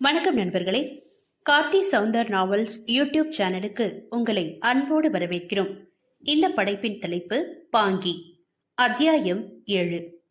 வணக்கம் நண்பர்களே. Karthi Soundar novels YouTube சேனலுக்கு உங்களை அன்போடு வரவேற்கிறோம். இந்த படைப்பின் தலைப்பு பாங்கி. அத்தியாயம் ஏழு.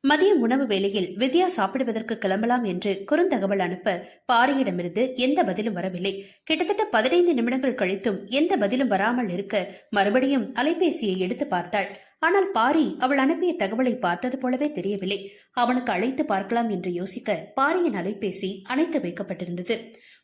மதிய உணவு வேளையில் வித்யா சாப்பிடுவதற்கு கிளம்பலாம் என்று குறுந்தகவல் அனுப்ப பாரியிடமிருந்து எந்த பதிலும் வரவில்லை. கிட்டத்தட்ட பதினைந்து நிமிடங்கள் கழித்தும் எந்த பதிலும் வராமல் இருக்க மறுபடியும் அலைபேசியை எடுத்து பார்த்தாள். ஆனால் பாரி அவள் அனுப்பிய தகவலை பார்த்தது போலவே தெரியவில்லை. அவனுக்கு அழைத்து பார்க்கலாம் என்று யோசிக்க பாரியின் அலைபேசி அணைத்து வைக்கப்பட்டிருந்தது.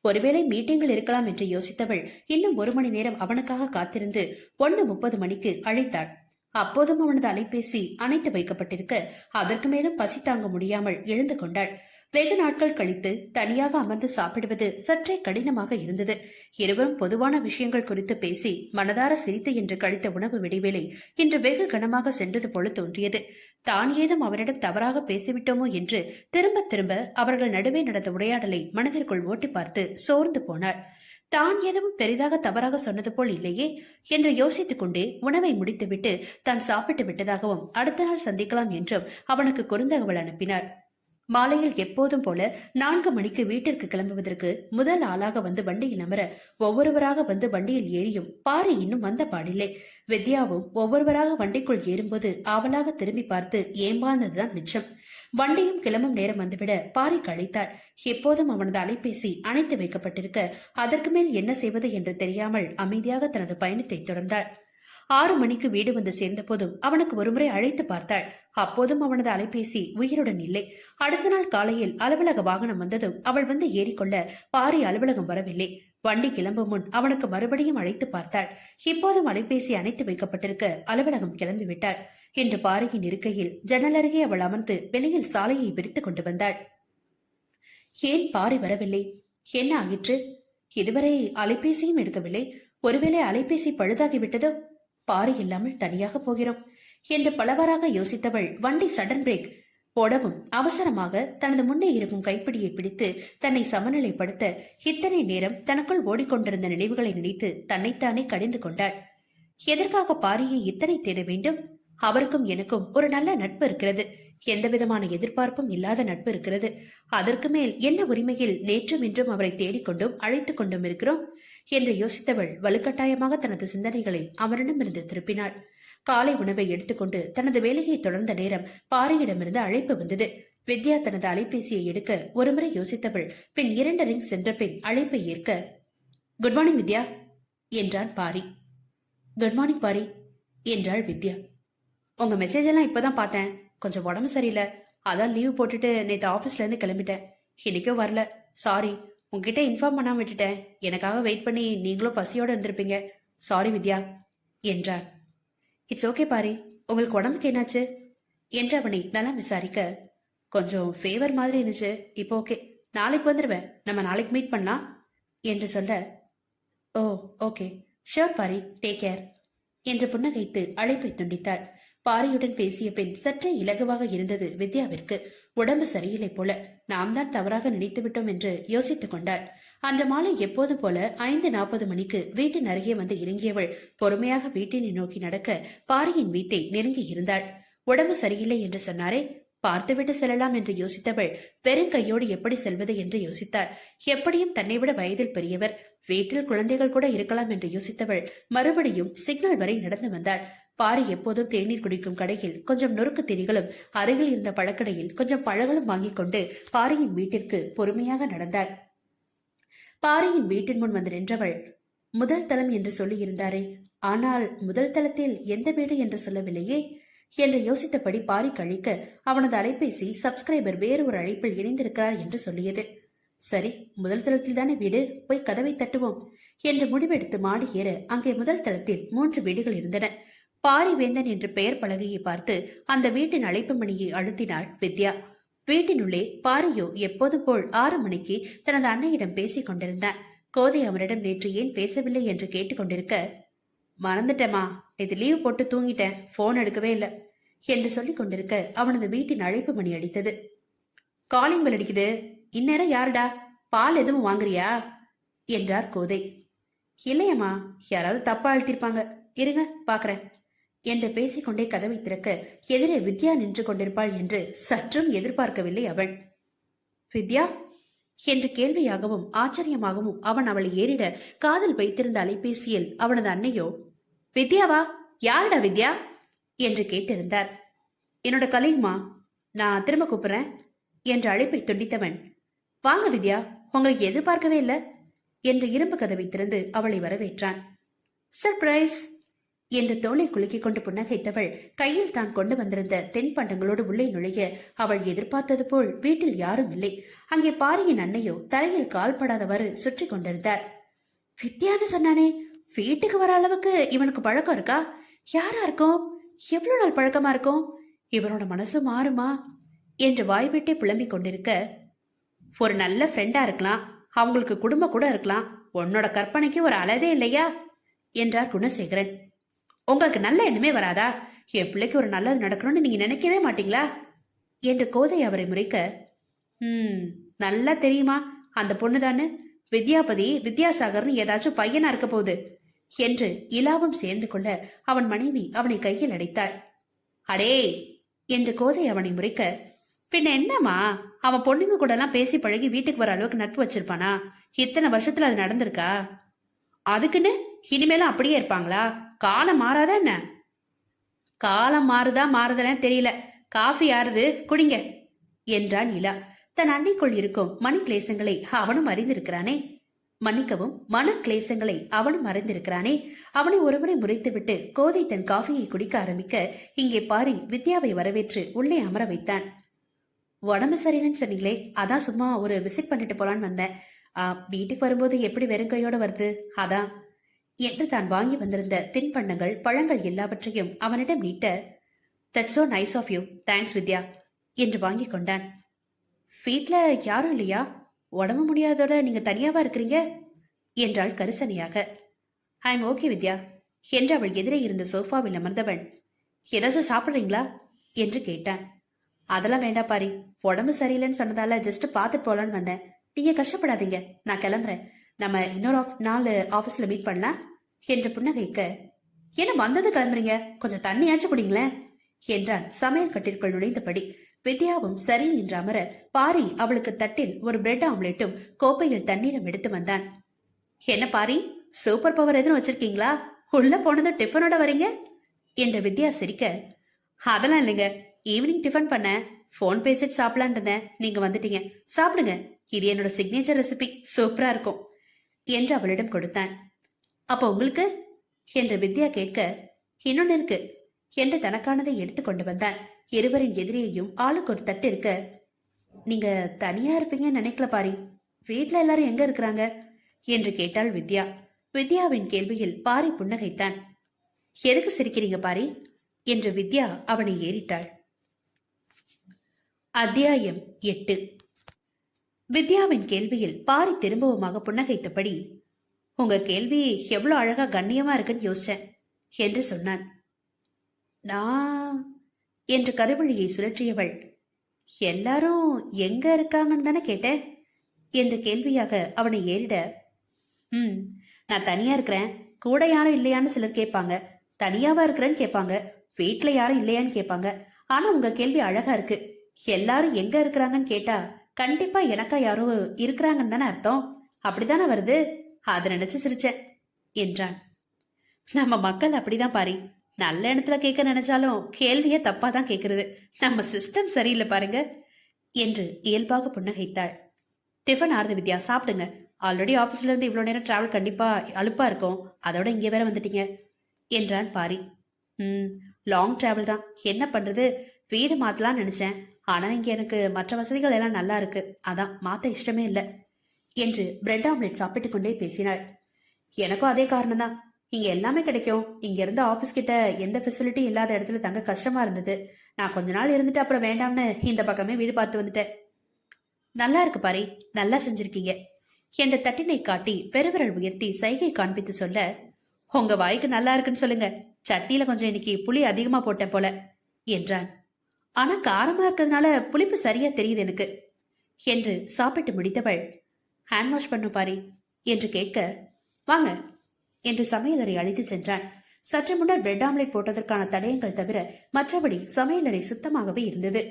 ஒருவேளை மீட்டிங்கில் இருக்கலாம் என்று யோசித்தவள் இன்னும் ஒரு மணி நேரம் அவனுக்காக காத்திருந்து ஒன்று முப்பது மணிக்கு அழைத்தாள். அப்போதும் அவனது அலைபேசி அணைத்து வைக்கப்பட்டிருக்க அதற்கு மேலும் பசி தாங்க முடியாமல் எழுந்து கொண்டாள். வெகு நாட்கள் கழித்து தனியாக அமர்ந்து சாப்பிடுவது சற்றே கடினமாக இருந்தது. இருவரும் பொதுவான விஷயங்கள் குறித்து பேசி மனதார சிரித்து என்று கழித்த உணவு விடைவேளை இன்று வெகு கனமாக சென்றது போல தோன்றியது. தான் ஏதும் அவரிடம் தவறாக பேசிவிட்டோமோ என்று திரும்ப திரும்ப அவர்கள் நடுவே நடந்த உரையாடலை மனதிற்குள் ஓட்டி பார்த்து சோர்ந்து போனாள் தான் எதுவும் பெரிதாக தவறாக சொன்னது போல் இல்லையே என்று யோசித்துக் கொண்டே உணவை முடித்துவிட்டு தான் சாப்பிட்டு விட்டதாகவும் அடுத்த நாள் சந்திக்கலாம் என்றும் அவனுக்கு குறுந்தகவல் அனுப்பினார். மாலையில் எப்போதும் போல நான்கு மணிக்கு வீட்டிற்கு கிளம்புவதற்கு முதல் ஆளாக வந்து வண்டியில் அமர ஒவ்வொருவராக வந்து வண்டியில் ஏறியும் பாரி இன்னும் வந்த பாடில்லை. வித்யாவும் ஒவ்வொருவராக வண்டிக்குள் ஏறும்போது ஆவலாக திரும்பி பார்த்து ஏமாந்ததுதான் மிச்சம். வண்டியும் கிளம்பும் நேரம் வந்துவிட பாரி கழித்தாள் எப்போதும் அவனது அலைபேசி அணைத்து வைக்கப்பட்டிருக்க அதற்கு மேல் என்ன செய்வது என்று தெரியாமல் அமைதியாக தனது பயணத்தை தொடர்ந்தாள். ஆறு மணிக்கு வீடு வந்து சேர்ந்தபோதும் அவனுக்கு ஒருமுறை அழைத்து பார்த்தாள். அப்போதும் அவனது அலைபேசி உயிருடன் இல்லை. அடுத்த நாள் காலையில் அலுவலக வாகனம் வந்ததும் அவள் வந்து ஏறிக்கொள்ள பாரி அலுவலகம் வரவில்லை. வண்டி கிளம்பும் முன் அவனுக்கு மறுபடியும் அழைத்து பார்த்தாள். இப்போதும் அலைபேசி அணைத்து வைக்கப்பட்டிருக்க அலுவலகம் கிளம்பிவிட்டாள் இன்று பாரியின் இருக்கையில் ஜன்னல் அருகே அவள் அமர்ந்து வெளியில் சாலையை விரித்துக் கொண்டு வந்தாள். ஏன் பாரி வரவில்லை? என்ன ஆயிற்று? இதுவரை அலைபேசியும் எடுக்கவில்லை. ஒருவேளை அலைபேசி பழுதாகிவிட்டதோ பாரி இல்லாமல் தனியாக போகிறோம் என்று பலவாறாக யோசித்தவள் வண்டி சடன் பிரேக். போடவும் அவசரமாக தனது முன்னே இருக்கும் கைப்பிடியை பிடித்து தன்னை சமநிலைப்படுத்த இத்தனை நேரம் தனக்குள் ஓடிக்கொண்டிருந்த நினைவுகளை நினைத்து தன்னைத்தானே கடிந்து கொண்டாள். எதற்காக பாரியை இத்தனை தேட வேண்டும்? அவருக்கும் எனக்கும் ஒரு நல்ல நட்பு இருக்கிறது. எந்த விதமான எதிர்பார்ப்பும் இல்லாத நட்பு இருக்கிறது. அதற்கு மேல் என்ன உரிமையில் நேற்றும் இன்றும் அவரை தேடிக்கொண்டும் அழைத்துக் கொண்டும் இருக்கிறோம்? என்று யோசித்தவள் வலுக்கட்டாயமாக தனது சிந்தனைகளை அவரிடமிருந்து திருப்பினாள். காலை உணவை எடுத்துக்கொண்டு தனது வேலையை தொடர்ந்த நேரம் பாரியிடமிருந்து அழைப்பு வந்தது. வித்யா தனது அலைபேசியை எடுக்க ஒருமுறை யோசித்தவள் பின் இரண்டு ரிங் சென்ற பின் அழைப்பை ஏற்க குட் மார்னிங் வித்யா என்றான் பாரி. குட் மார்னிங் பாரி என்றாள் வித்யா. உங்க மெசேஜ் எல்லாம் இப்பதான் பார்த்தேன். கொஞ்சம் உடம்பு சரியில்லை. அதான் லீவ் போட்டுட்டு நேற்று ஆபீஸ்ல இருந்து கிளம்பிட்டேன். இன்னைக்கும் வரல. சாரி உங்ககிட்ட இன்ஃபார்ம் பண்ணாம விட்டுட்டேன். எனக்காக வெயிட் பண்ணி நீங்களும் பசியோடு இருந்திருப்பீங்க. சாரி வித்யா என்றார். It's okay Pari. உங்களுக்கு உடம்புக்கு என்னாச்சு? என்று அவனை நல்லா விசாரிக்க. கொஞ்சம் ஃபேவர் மாதிரி இருந்துச்சு. இப்போ ஓகே நாளைக்கு வந்துடுவேன் நம்ம நாளைக்கு மீட் பண்ணலாம் என்று சொல்ல. ஓ okay sure Pari. Take care என்று புன்னகைத்து அழைப்பை துண்டித்தாள் பாரியுடன் பேசிய பின் சற்றே இலகுவாக இருந்தது வித்யாவிற்கு. உடம்பு சரியில்லை போல. நாம் தான் தவறாக நினைத்து விட்டோம் என்று யோசித்துக் கொண்டாள். அன்று மாலை எப்போதும் போல ஐந்து நாற்பது மணிக்கு வீட்டின் அருகே வந்து இறங்கியவள் பொறுமையாக வீட்டினை நோக்கி நடக்க பாரியின் வீட்டை நெருங்கி இருந்தாள். உடம்பு சரியில்லை என்று சொன்னாரே பார்த்துவிட்டு செல்லலாம் என்று யோசித்தவள் வெறுங்கையோடு எப்படி செல்வது என்று யோசித்தாள். எப்படியும் தன்னை விட வயதில் பெரியவர் வீட்டில் குழந்தைகள் கூட இருக்கலாம் என்று யோசித்தவள் மறுபடியும் சிக்னல் வரை நடந்து வந்தாள். பாரி எப்போதும் தேநீர் குடிக்கும் கடையில் கொஞ்சம் நொறுக்கு திரிகளும் அருகில் இருந்த பழக்கடையில் கொஞ்சம் பழங்களும் வாங்கிக் கொண்டு பாரியின் வீட்டிற்கு பொறுமையாக நடந்தாள். பாரியின் வீட்டின் முன் வந்து நின்றவள் முதல் தளம் என்று சொல்லியிருந்தாரே ஆனால் முதல் தளத்தில் எந்த வீடு என்று சொல்லவில்லையே? என்று யோசித்தபடி பாரி கழிக்க அவனது அலைபேசி சப்ஸ்கிரைபர் வேறு ஒரு அழைப்பில் இணைந்திருக்கிறார் என்று சொல்லியது. சரி முதல் தளத்தில் தானே வீடு போய் கதவை தட்டுவோம் என்று முடிவெடுத்து மாடி ஏற அங்கே முதல் தளத்தில் மூன்று வீடுகள் இருந்தன. பாரிவேந்தன் என்று பெயர் பலகையை பார்த்து அந்த வீட்டின் அழைப்பு மணியை அழுத்தினாள் வித்யா. வீட்டினுள்ளே பாரியோ எப்போதும் போல் ஆறு மணிக்கு தனது அன்னையிடம் பேசிக் கொண்டிருந்தான். கோதை அவரிடம் நேற்று ஏன் பேசவில்லை என்று கேட்டுக்கொண்டிருக்க மறந்துட்டேமா இது லீவ் போட்டு தூங்கிட்டேன். போன் எடுக்கவே இல்லை. என்று சொல்லிக் கொண்டிருக்க அவனது வீட்டின் அழைப்பு மணி அடித்தது. காலிங் பெல் அடிக்குது. இந்நேரம் யாருடா? பால் எதுவும் வாங்குறியா? என்றார் கோதை. இல்லையம்மா. யாராவது தப்பா அழுத்திருப்பாங்க. இருங்க பாக்குறேன். என்று பேசிக்கொண்டே கதவை திறக்க எதிரே வித்யா நின்று கொண்டிருப்பாள் என்று சற்றும் எதிர்பார்க்கவில்லை அவன் வித்யா? என்று கேள்வியாகவும் ஆச்சரியமாகவும் அவன் அவளை ஏறிட காதில் வைத்திருந்த அலைபேசியில் அவனது அன்னையோ வித்யாவா? யாருடா வித்யா? என்று கேட்டிருந்தார். என்னோட கலையுமா நான் திரும்ப கூப்பிடுறேன் என்ற அழைப்பை துண்டித்தவன். வாங்க வித்யா உங்களுக்கு எதிர்பார்க்கவே இல்லை என்று இரும்பு கதவை திறந்து அவளை வரவேற்றான். சர்ப்ரைஸ்! என்று தோலை குலுக்கிக் கொண்டு புன்னகைத்தவள் கையில் தான் கொண்டு வந்திருந்த தென்பண்டங்களோடு உள்ளே நுழைய அவள் எதிர்பார்த்தது போல் வீட்டில் யாரும் இல்லை. அங்கே பாரியின் அன்னையோ தலையில் கால் படாதவாறு சுற்றி கொண்டிருந்தார். வித்யான்னு சொன்னானே வீட்டுக்கு வர அளவுக்கு இவனுக்கு பழக்கம் இருக்கா? யாரா இருக்கும்? எவ்வளவு நாள் பழக்கமா இருக்கும்? இவனோட மனசு மாறுமா? என்று வாய்விட்டே புலம்பிக் கொண்டிருக்க ஒரு நல்ல ஃப்ரெண்டா இருக்கலாம் அவங்களுக்கு குடும்பம் கூட இருக்கலாம் உன்னோட கற்பனைக்கு ஒரு அளவே இல்லையா? என்றார் குணசேகரன். உங்களுக்கு நல்ல எண்ணமே வராதா? என் பிள்ளைக்கு ஒரு நல்லது நடக்கணும்னு நீங்க நினைக்கவே மாட்டீங்களா? என்று கோதை அவரை முறைக்க ம் நல்லா தெரியுமா? அந்த பொண்ணு தானே வித்யாபதி வித்யாசாகர்னு ஏதாச்சும் பையனா இருக்க போகுது. என்று இலாபம் சேர்ந்து கொள்ள அவன் மனைவி அவனை கையில் அடைத்தாள். அடே என்று கோதை அவனை முறைக்க பின்ன என்னம்மா? அவன் பொண்ணுங்க கூட எல்லாம் பேசி பழகி வீட்டுக்கு வர அளவுக்கு நட்பு வச்சிருப்பானா? இத்தனை வருஷத்துல அது நடந்திருக்கா? அதுக்குன்னு? இனிமேலும் அப்படியே இருப்பாங்களா? காலம் மாறாதா என்ன? காலம் மாறுதா மாறுதலன்னு தெரியல. காஃபி ஆறுது குடிங்க என்றான் இலா. தன் அன்னைக்குள் இருக்கும் மணி கிளேசங்களை அவனும் அறிந்திருக்கிறானே. மன்னிக்கவும் மன கிளேசங்களை அவனும் அறிந்திருக்கிறானே. அவனை ஒருமுறை முறைத்துவிட்டு கோதை தன் காஃபியை குடிக்க ஆரம்பிக்க இங்கே பாரி வித்யாவை வரவேற்று உள்ளே அமர வைத்தான். உடம்பு சரியில்லைன்னு சொன்னீங்களே அதான் சும்மா ஒரு விசிட் பண்ணிட்டு போலான்னு வந்தேன். ஆ, வீட்டுக்கு வரும்போது எப்படி வெறும் கையோட வருது? அதான் என்று தான் வாங்கி வந்திருந்த தின்பண்டங்கள் பழங்கள் எல்லாவற்றையும் அவனிடம் நீட்ட that's so nice of you thanks Vidya என்று வாங்கி கொண்டான். வீட்ல யாரும் இல்லையா? உடம்பு முடியாதோட நீங்க தனியாவா இருக்கிறீங்க? என்றாள் கரிசனையாக. ஐ எம் ஓகே வித்யா என்று அவள் எதிரே இருந்த சோஃபாவில் அமர்ந்தவன் ஏதாச்சும் சாப்பிட்றீங்களா? என்று கேட்டான். அதெல்லாம் வேண்டாம் பாரி. உடம்பு சரியில்லைன்னு சொன்னதால ஜஸ்ட் பார்த்துட்டு போலான்னு வந்தேன். நீங்க கஷ்டப்படாதீங்க. நான் கிளம்புறேன். நம்ம இன்னொரு ஆஃப்- நாள் ஆபீஸ்ல மீட் பண்ணலாம். என்று புன்னகைக்க என்ன வந்தது கிளம்புறீங்க? கொஞ்சம் தண்ணியாச்சும் குடிங்களேன் என்றான் சமையல் கட்டிற்குள் நுழைந்தபடி. வித்யாவும் சரி என்று அமர பாரி அவளுக்கு தட்டில் ஒரு பிரெட் ஆம்லெட்டும் கோப்பையில் தண்ணீரும் எடுத்து வந்தான். என்ன பாரி சூப்பர் பவர் எதுவும் வச்சிருக்கீங்களா? உள்ள போனதும் டிஃபனோட வரீங்க? என்ற வித்யா சிரிக்க அதெல்லாம் இல்லைங்க ஈவினிங் டிஃபன் பண்ண ஃபோன் பேசிட்டு சாப்பிடலான் இருந்தேன். நீங்க வந்துட்டீங்க. சாப்பிடுங்க. இது என்னோட சிக்னேச்சர் ரெசிபி சூப்பரா இருக்கும். என்று அவளிடம் கொடுத்தான். அப்போ உங்களுக்கு? என்று வித்யா கேட்க இன்னொன்னு இருக்கு என்று தனக்கானதை எடுத்து கொண்டு வந்தான். இருவரின் எதிரியையும் ஆளுக்கு ஒரு தட்டு இருக்க நீங்க தனியா இருப்பீங்கன்னு நினைக்கல பாரி. வீட்டுல எல்லாரும் எங்க இருக்கிறாங்க? என்று கேட்டாள் வித்யா. வித்யாவின் கேள்வியில் பாரி புன்னகைத்தான். எதுக்கு சிரிக்கிறீங்க பாரி? என்று வித்யா அவனை ஏறிட்டாள். அத்தியாயம் எட்டு. வித்யாவின் கேள்வியில் பாரி திரும்பவுமாக புன்னகைத்தபடி உங்க கேள்வி எவ்வளவு அழகா கண்ணியமா இருக்குன்னு யோசிச்சேன் என்று சொன்னான். நான் என்று கருவழியை சுழற்றியவள் எல்லாரும் எங்க இருக்காங்கன்னு தானே கேட்டேன் என்று கேள்வியாக அவனை ஏறிட ம் நான் தனியா இருக்கிறேன் கூட யாரும் இல்லையான்னு சிலர் கேட்பாங்க தனியாவா இருக்கிறேன்னு கேட்பாங்க வீட்டுல யாரும் இல்லையான்னு கேட்பாங்க ஆனா உங்க கேள்வி அழகா இருக்கு எல்லாரும் எங்க இருக்கிறாங்கன்னு கேட்டா கண்டிப்பா எனக்கா யாரோ இருக்கிறாங்கன்னு தானே அர்த்தம். அப்படித்தானே வருது? அதை நினைச்சு சிரிச்சேன் என்றான். நம்ம மக்கள் அப்படிதான் பாரி. நல்ல இடத்துல கேட்க நினைச்சாலும் கேள்வியே தப்பா தான் கேட்கறது நம்ம சிஸ்டம் சரியில்லை பாருங்க என்று இயல்பாக புன்னகைத்தாள். டிஃபன் ஆறுது வித்யா சாப்பிடுங்க. ஆல்ரெடி ஆஃபீஸ்ல இருந்து இவ்வளோ நேரம் டிராவல் கண்டிப்பா அலுப்பா இருக்கும். அதோட இங்கே வேற வந்துட்டீங்க என்றான் பாரி. ம் லாங் டிராவல் தான். என்ன பண்றது? வீடு மாத்தலாம்னு நினைச்சேன். ஆனா இங்க எனக்கு மற்ற வசதிகள் எல்லாம் நல்லா இருக்கு. அதான் மாத்த இஷ்டமே இல்லை. என்று பிரெட் ஆம்லெட் சாப்பிட்டு கொண்டே பேசினாள். எனக்கும் அதே காரணம் தான். இங்க எல்லாமே கிடைக்கும். இங்க இருந்த ஆபீஸ் கிட்ட எந்த ஃபெசிலிட்டி இல்லாத இடத்துல தங்க கஷ்டமா இருந்தது. நான் கொஞ்ச நாள் இருந்துட்டு அப்புறம் வேண்டாம்னு இந்த பக்கமே வீடு பார்த்து வந்துட்டேன். நல்லா இருக்கு பாரி நல்லா செஞ்சிருக்கீங்க என்ற தட்டினை காட்டி பெருவிரல் உயர்த்தி சைகை காண்பித்து சொல்ல உங்க வாய்க்கு நல்லா இருக்குன்னு சொல்லுங்க. சட்னியில கொஞ்சம் இன்னைக்கு புளி அதிகமா போட்டேன் போல என்றான். ஆனா காரமா இருக்கிறதுனால புளிப்பு சரியா தெரியுது எனக்கு என்று சாப்பிட்டு முடித்தவள் ஹேண்ட் வாஷ் பண்ணு பாரி என்று கேட்க வாங்க என்று சமையலறை அழைத்து சென்றான். சற்று முன்னர் பிரெட் ஆம்லெட் போட்டதற்கான தடயங்கள் தவிர மற்றபடி சமையலறை சுத்தமாகவே இருந்தது.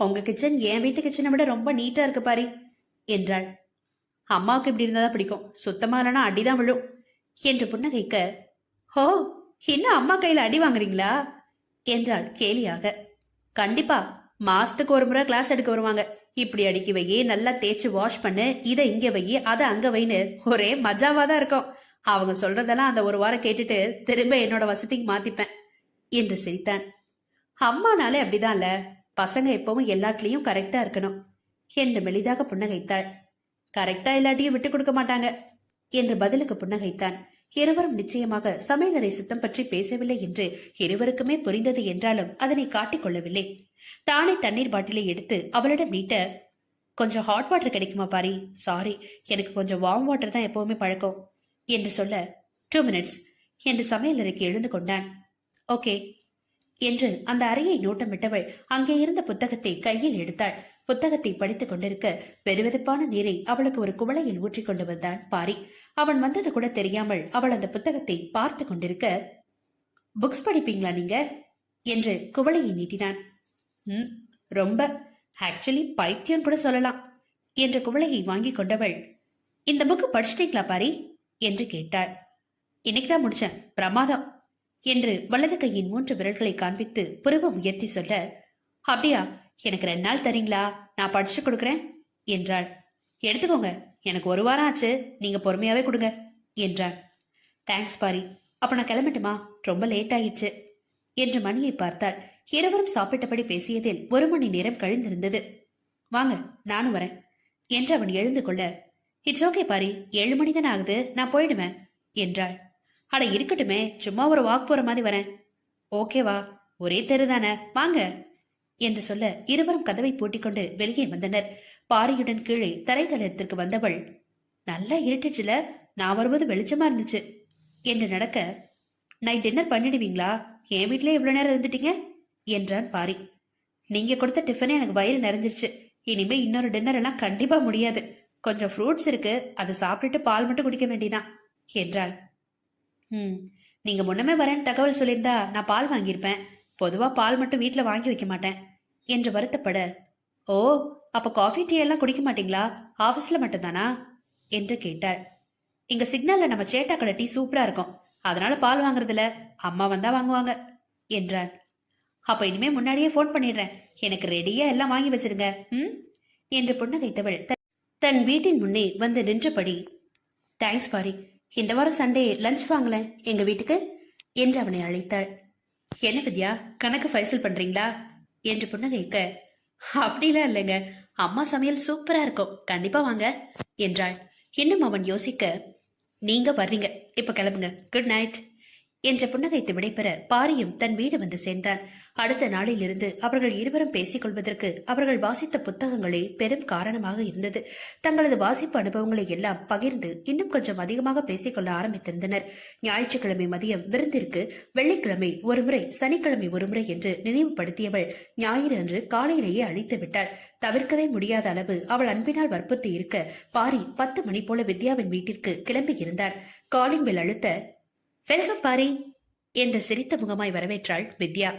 உங்க கிச்சன் என் வீட்டு கிச்சனை விட ரொம்ப நீட்டா இருக்கு பாரி என்றாள். அம்மாவுக்கு இப்படி இருந்தாதான் பிடிக்கும். சுத்தமா இல்லைனா அடிதான் விழும் என்று புன்னகைக்க ஹோ இன்னும் அம்மா கையில அடி வாங்குறீங்களா? என்றாள் கேலியாக. கண்டிப்பா. மாசத்துக்கு ஒரு முறை கிளாஸ் எடுக்க வருவாங்க. இப்படி அடிக்கி வை நல்லா தேய்ச்சி வாஷ் பண்ணு இதை இங்க வையி அதை அங்க வைன்னு ஒரே மஜாவா தான் இருக்கும். அவங்க சொல்றதெல்லாம் அந்த ஒரு வாரம் கேட்டுட்டு திரும்ப என்னோட வசதிக்கு மாத்திப்பேன் என்று சிரித்தான். அம்மானாலே அப்படிதான்ல பசங்க எப்பவும் எல்லாத்துலயும் கரெக்டா இருக்கணும் என்று மெலிதாக புன்னகைத்தாள். கரெக்டா எல்லாத்தையும் விட்டு கொடுக்க மாட்டாங்க என்று பதிலுக்கு புன்னகைத்தான். இருவரும் நிச்சயமாக சமையலறை சுத்தம் பற்றி பேசவில்லை என்று இருவருக்குமே புரிந்தது என்றாலும் அதனை காட்டிக் கொள்ளவில்லை. தானே தண்ணீர் பாட்டிலை எடுத்து அவளிடம் நீட்ட கொஞ்சம் ஹாட் வாட்டர் கிடைக்குமா பாரி? சாரி எனக்கு கொஞ்சம் வார்ம் வாட்டர் தான் எப்பவுமே பழக்கம் என்று சொல்ல டூ மினிட்ஸ் என்று சமையலறைக்கு எழுந்து கொண்டான். ஓகே என்று அந்த அறையை நோட்டமிட்டவள் அங்கே இருந்த புத்தகத்தை கையில் எடுத்தாள். புத்தகத்தை படித்துக் கொண்டிருக்க வெதுவெதுப்பான நீரை அவளுக்கு ஒரு குவளையில் ஊற்றிக் கொண்டு வந்தான் பாரி. அவன் வந்தது கூட தெரியாமல் அவள் அந்த புத்தகத்தை பார்த்து கொண்டிருக்க புக்ஸ் படிப்பீங்களா நீங்க? என்று குவளையை நீட்டினான். ம் ரொம்ப. ஆக்சுவலி பைத்தியம் கூட சொல்லலாம் என்ற குவளையை வாங்கி கொண்டவள் இந்த புக்கு படிச்சிட்டீங்களா பாரி? என்று கேட்டாள். இன்னைக்கு தான் முடிச்சேன் பிரமாதம் என்று வலது கையின் மூன்று விரல்களை காண்பித்து புருவம் உயர்த்தி சொல்ல அப்படியா? எனக்கு ரெண்டு நாள் தரீங்களா? நான் படிச்சு கொடுக்குறேன் என்றாள். எடுத்துக்கோங்க. எனக்கு ஒரு வாரம் ஆச்சு. நீங்க பொறுமையாவே கொடுங்க என்றான் தேங்க்ஸ் பாரி. அப்ப நான் கிளம்பட்டுமா? ரொம்ப லேட் ஆயிடுச்சு என்று மணியை பார்த்தாள். இருவரும் சாப்பிட்டபடி பேசியதில் ஒரு மணி நேரம் கழிந்திருந்தது. வாங்க நானும் வரேன் என்று அவன் எழுந்து கொள்ள. It's okay Pari. ஏழு மணி தானே ஆகுது. நான் போயிடுவேன் என்றாள். அட இருக்கட்டுமே. சும்மா ஒரு வாக் போற மாதிரி வரேன். ஓகேவா ஒரே தெரு தானே. வாங்க. என்று சொல்ல இருவரும் கதவை பூட்டிக்கொண்டு வெளியே வந்தனர். பாரியுடன் கீழே தரைதளத்திற்கு வந்தவள் நல்லா இருட்டுச்சுல நான் வரும்போது வெளிச்சமா இருந்துச்சு. என்று நடக்க நைட் டின்னர் பண்ணிடுவீங்களா? என் வீட்டிலே இவ்வளவு நேரம் இருந்துட்டீங்க? என்றான் பாரி நீங்க கொடுத்த டிஃபனே எனக்கு வயிறு நிறைஞ்சிருச்சு. இனிமே இன்னொரு டின்னர் எல்லாம் கண்டிப்பா முடியாது. கொஞ்சம் ஃப்ரூட்ஸ் இருக்கு. அதை சாப்பிட்டுட்டு பால் மட்டும் குடிக்க வேண்டியதான் என்றாள். ம். நீங்க முன்னமே வரேன்னு தகவல் சொல்லியிருந்தா நான் பால் வாங்கியிருப்பேன். பொதுவா பால் மட்டும் வீட்டில் வாங்கி வைக்க மாட்டேன் என்று வருத்தப்பட ஓ அப்ப காஃபி டீ எல்லாம் குடிக்க மாட்டீங்களா? ஆபீஸ்ல மட்டும்தானா? என்று கேட்டாள். இங்க சிக்னல்ல நம்ம சேட்டா கடை டீ சூப்பரா இருக்கும். அதனால பால் வாங்குறதுல அம்மா வந்தா வாங்குவாங்க என்றான் அப்ப இனிமே முன்னாடியே ஃபோன் பண்ணிடுறேன். எனக்கு ரெடியா எல்லாம் வாங்கி வச்சிருங்க. ம்? என்று புன்னகைத்தவள் தன்- தன் வீட்டின் முன்னே வந்து நின்றபடி தேங்க்ஸ் பாரி. இந்த வாரம் சண்டே லஞ்ச் வாங்கல. எங்க வீட்டுக்கு? என்று அவனை அழைத்தாள். என்ன வித்யா கணக்கு ஃபைசல் பண்றீங்களா? என்று புன்னகைக்க அப்படிலாம் இல்லைங்க. அம்மா சமையல் சூப்பரா இருக்கும். கண்டிப்பா வாங்க என்றாள். இன்னும் அவன் யோசிக்க நீங்க வர்றீங்க. இப்ப கிளம்புங்க. குட் நைட் என்ற புன்னகைத்து விடைபெற பாரியும் தன் வீடு வந்து சேர்ந்தான். அடுத்த நாளிலிருந்து அவர்கள் இருவரும் பேசிக் கொள்வதற்கு அவர்கள் வாசித்த புத்தகங்களே பெரும் காரணமாக இருந்தது. தங்களது வாசிப்பு அனுபவங்களை எல்லாம் பகிர்ந்து இன்னும் கொஞ்சம் அதிகமாக பேசிக்கொள்ள ஆரம்பித்திருந்தனர். ஞாயிற்றுக்கிழமை மதியம் விருந்திற்கு வெள்ளிக்கிழமை ஒருமுறை சனிக்கிழமை ஒருமுறை என்று நினைவுபடுத்தியவள் ஞாயிறு அன்று காலையிலேயே அழைத்து விட்டாள். தவிர்க்கவே முடியாத அளவு அவள் அன்பினால் வற்புறுத்தி இருக்க பாரி பத்து மணி போல வித்யாவின் வீட்டிற்கு கிளம்பி இருந்தான் காலிங் பெல் அழுத்த வெல்கம் பாரி என்று சிரித்த முகமாய் வரவேற்றாள் வித்யா.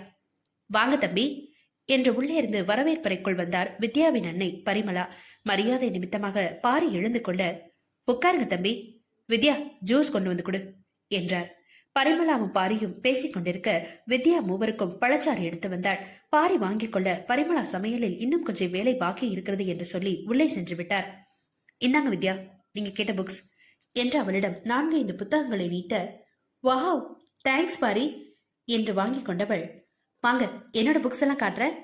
வாங்க தம்பி என்று உள்ளே இருந்து வரவேற்பறைக்குள் வந்தார் வித்யாவின் அன்னை பரிமளா. மரியாதை நிமித்தமாக பாரி எழுந்து கொள்ள உட்காருங்க தம்பி. வித்யா ஜூஸ் கொண்டு வந்து கொடு என்றார். பரிமளாவும் பாரியும் பேசிக் கொண்டிருக்க வித்யா மூவருக்கும் பழச்சாறு எடுத்து வந்தாள். பாரி வாங்கிக் கொள்ள பரிமளா சமையலில் இன்னும் கொஞ்சம் வேலை பாக்கி இருக்கிறது என்று சொல்லி உள்ளே சென்று விட்டார். இந்தாங்க வித்யா நீங்க கேட்ட புக்ஸ் என்று அவளிடம் நான்கு ஐந்து புத்தகங்களை நீட்ட வாவ் தேங்க்ஸ் பாரி என்று வாங்கிக் கொண்டவள். வாங்க என்னோட புக்ஸ் எல்லாம் காட்டுறேன்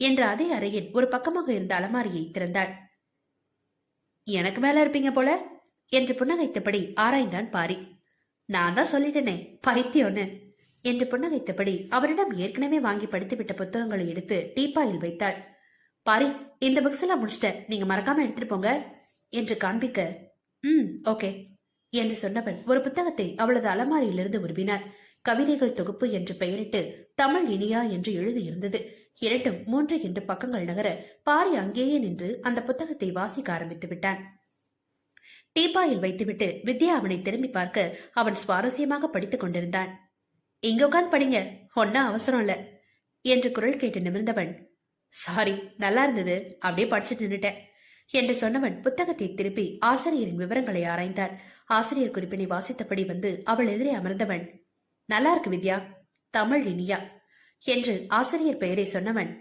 என்ற அதே அறையில் ஒரு பக்கமாக இருந்த அலமாரியை திறந்தாள். எனக்கு மேல இருப்பீங்க போல என்று புன்னகைத்தபடி ஆராய்ந்தான் பாரி. நான் தான் சொல்லிட்டேனே பைத்தியம்னு என்று புன்னகைத்தபடி அவரிடம் ஏற்கனவே வாங்கி படித்துவிட்ட புத்தகங்களை எடுத்து டீப்பாயில் வைத்தாள். பாரி இந்த புக்ஸ் எல்லாம் முடிச்சிட்ட நீங்க மறக்காம எடுத்துட்டு போங்க என்று காண்பிக்க ம் ஓகே என்று சொன்னவன் ஒரு புத்தகத்தை அவளது அலமாரியிலிருந்து உருவினான் கவிதைகள் தொகுப்பு என்று பெயரிட்டு தமிழ் இனியா என்று எழுதியிருந்தது. இரண்டும் மூன்று என்று பக்கங்கள் நகர பாரி அங்கேயே நின்று அந்த புத்தகத்தை வாசிக்க ஆரம்பித்து விட்டான். டீபாயில் வைத்துவிட்டு வித்யா அவனை திரும்பி பார்க்க அவன் சுவாரஸ்யமாக படித்துக் கொண்டிருந்தான். இங்க உட்காந்து படிங்க ஒன்னா அவசரம் இல்ல என்று குரல் கேட்டு நிமிர்ந்தவன் சாரி நல்லா இருந்தது அப்படியே படிச்சுட்டு நின்னுட்டேன். என்று சொன்னவன் புத்தகத்தை திருப்பி ஆசிரியரின் விவரங்களை ஆராய்ந்தான். ஆசிரியர் குறிப்பினை வாசித்தபடி வந்து அவள் எதிரே அமர்ந்தவன் நல்லா இருக்கு வித்யா தமிழ் இனியா என்று ஆசிரியர் பெயரை சொன்னவன்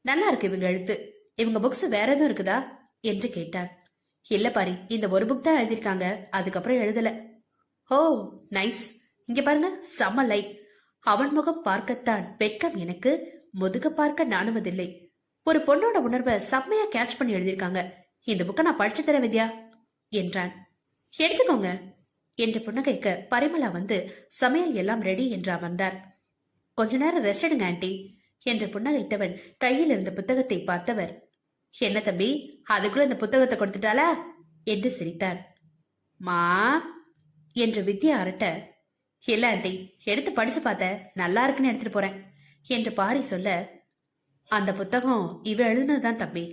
நல்லா இருக்கு இவங்க எழுத்து இவங்க புக்ஸ் வேற எதுவும் இருக்குதா? என்று கேட்டான். இல்ல பாரி இந்த ஒரு புக் தான் எழுதியிருக்காங்க அதுக்கப்புறம் எழுதல. Oh nice. இங்க பாருங்க செம்ம லைட் அவன் முகம் பார்க்கத்தான் வெட்கம் எனக்கு முதுக பார்க்க நாணுவதில்லை. ஒரு பொண்ணோட உணர்வை செம்மையா கேட்ச் பண்ணி எழுதியிருக்காங்க. இந்த புக்கை நான் படிச்சு தரேன் வித்யா என்றான். எடுத்துக்கோங்க என்று புன்னகைக்க பரிமளா வந்து சமையல் எல்லாம் ரெடி என்று அமர்ந்தார். கொஞ்ச நேரம் ரெஸ்ட் எடுங்க ஆண்டி என்று புன்னகைத்தவன் கையில் இருந்த புத்தகத்தை பார்த்தவர். என்ன தம்பி அதுக்குள்ள இந்த புத்தகத்தை கொடுத்துட்டாளா என்று சிரித்தார். மா என்று வித்யா அரட்ட இல்ல ஆண்டி எடுத்து படிச்சு பார்த்த நல்லா இருக்குன்னு எடுத்துட்டு போறேன் என்று பாரி சொல்ல அந்த புத்தகம் இவ எழுதுனதுதான் தம்பி.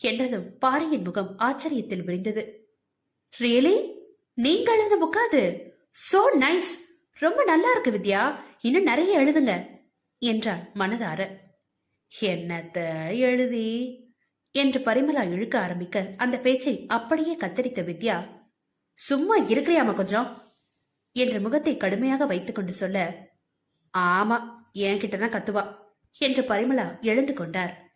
என்றதும் பாரியின் முகம் ஆச்சரியத்தில் விரிந்தது ரியலி நீங்க எழுதின புக்கா அது? சோ நைஸ் ரொம்ப நல்லா இருக்கு வித்யா. இன்னும் நிறைய எழுதுங்க என்றாள் மனதார. என்னத்த எழுதி? என்று பரிமலா இழுக்க ஆரம்பிக்க அந்த பேச்சை அப்படியே கத்தரித்த வித்யா சும்மா இருக்கிறியாமா கொஞ்சம்? என்று முகத்தை கடுமையாக வைத்துக்கொண்டு சொல்ல ஆமா என்கிட்ட தான் கத்துவா என்று பரிமலா எழுந்து கொண்டார்.